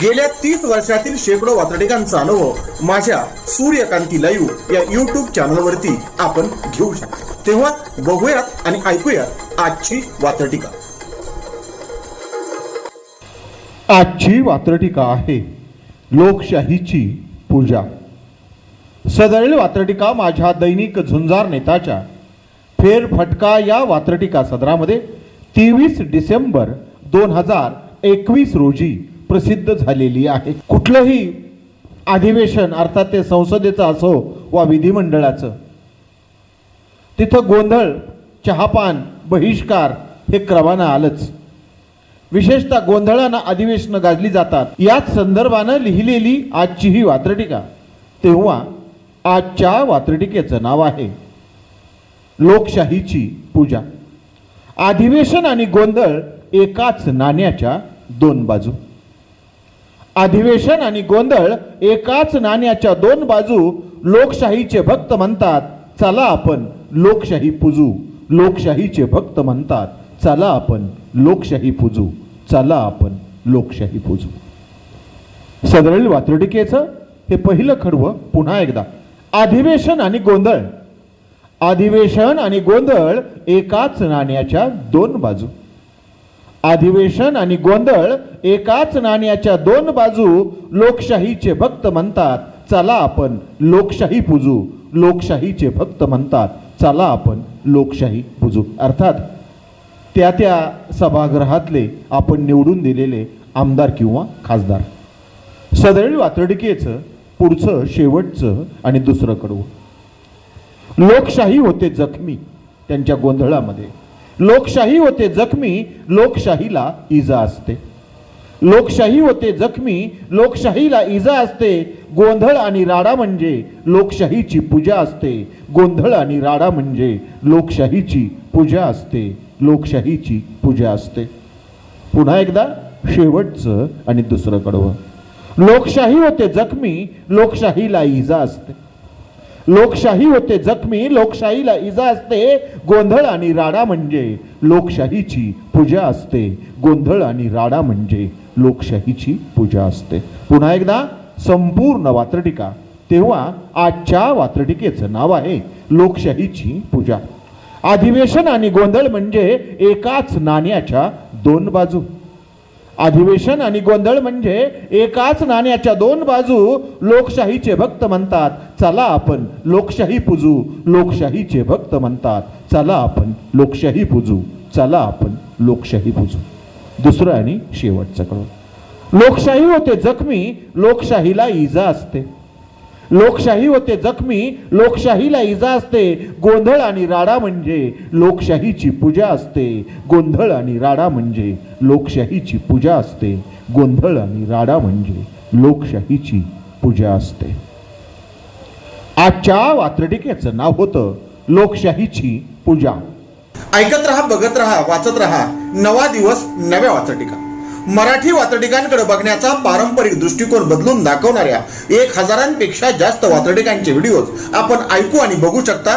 गेल्या तीस वर्षातील शेकडो वातडिकांचा अनुभव माझ्या सूर्यकांती लाईव्ह या युट्यूब चॅनलवरती आपण घेऊ शकतो. तेव्हा बघूयात आणि ऐकूयात आजची वातडिका आजची वात्रटिका आहे लोकशाहीची पूजा. सदरील वात्रटिका माझ्या दैनिक झुंजार नेताच्या फेरफटका या वात्रटिका सदरामध्ये तेवीस डिसेंबर दोन हजार एकवीस रोजी प्रसिद्ध झालेली आहे. कुठलंही अधिवेशन अर्थात ते संसदेचं असो वा विधिमंडळाचं तिथं गोंधळ चहापान बहिष्कार हे क्रमानं आलंच. विशेषतः गोंधळानं अधिवेशनं गाजली जातात. याच संदर्भानं लिहिलेली आजची ही वात्रटिका तेव्हा आजच्या वात्रटिकेचं नाव आहे लोकशाहीची पूजा. अधिवेशन आणि गोंधळ एकाच नाण्याच्या दोन बाजू. अधिवेशन आणि गोंधळ एकाच नाण्याच्या दोन बाजू लोकशाहीचे भक्त म्हणतात. चला आपण लोकशाही पूजू. लोकशाहीचे भक्त म्हणतात. चला आपण लोकशाही पूजू. चला आपण लोकशाही पूजू. सदरील वात्रटिकेचं हे पहिलं खडवं पुन्हा एकदा. अधिवेशन आणि गोंधळ. अधिवेशन आणि गोंधळ एकाच नाण्याच्या दोन बाजू. अधिवेशन आणि गोंधळ एकाच नाण्याच्या दोन बाजू लोकशाहीचे भक्त म्हणतात. चला आपण लोकशाही पूजू. लोकशाहीचे भक्त म्हणतात. चला आपण लोकशाही पूजू. अर्थात त्या त्या सभागृहातले आपण निवडून दिलेले आमदार किंवा खासदार. सदैव वातडकेचं पुढचं शेवटचं आणि दुसरं कडवं. लोकशाही होते जखमी त्यांच्या गोंधळामध्ये. लोकशाही होते जखमी लोकशाहीला इजा असते. लोकशाही होते जखमी लोकशाहीला इजा असते. गोंधळ आणि राडा म्हणजे लोकशाहीची पूजा असते. गोंधळ आणि राडा म्हणजे लोकशाहीची पूजा असते. लोकशाहीची पूजा असते. पुन्हा एकदा शेवटचं आणि दुसरं कडवं. लोकशाही होते जखमी लोकशाहीला इजा असते. लोकशाही होते जखमी लोकशाहीला इजा असते गोंधळ आणि राडा म्हणजे लोकशाहीची पूजा असते. गोंधळ आणि राडा म्हणजे लोकशाहीची पूजा असते. पुन्हा एकदा संपूर्ण वात्रटिका. तेव्हा आजच्या वात्रटिकेचं नाव आहे लोकशाहीची पूजा. अधिवेशन आणि गोंधळ म्हणजे एकाच नाण्याच्या दोन बाजू. अधिवेशन आणि गोंधळ म्हणजे एकाच नाण्याच्या दोन बाजू लोकशाहीचे भक्त म्हणतात. चला आपण लोकशाही पूजू. लोकशाहीचे भक्त म्हणतात. चला आपण लोकशाही पूजू. चला आपण लोकशाही पूजू. दुसरं आणि शेवटचं कळू लोकशाही होते जखमी लोकशाहीला इजा असते. लोकशाही होते जखमी लोकशाहीला इजा असते. गोंधळ आणि राडा म्हणजे लोकशाहीची पूजा असते. गोंधळ आणि राडा म्हणजे लोकशाहीची पूजा असते. गोंधळ आणि राडा म्हणजे लोकशाहीची पूजा असते. आजच्या वात्रटिकेचं नाव होतं लोकशाहीची पूजा. ऐकत रहा बघत रहा वाचत रहा. नवा दिवस नव्या वाचटिका मराठी वातडिकांकडे बघण्याचा पारंपरिक दृष्टिकोन बदलून दाखवणाऱ्या एक हजारांपेक्षा जास्त वातडिकांचे व्हिडिओज आपण ऐकू आणि बघू शकता.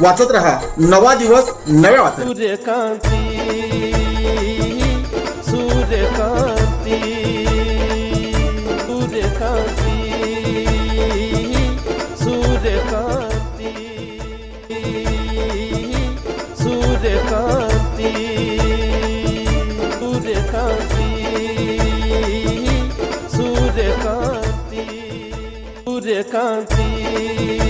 वाचत रहा. नवा दिवस नवे वाचन. सूर्यकांति सूर्यकांति.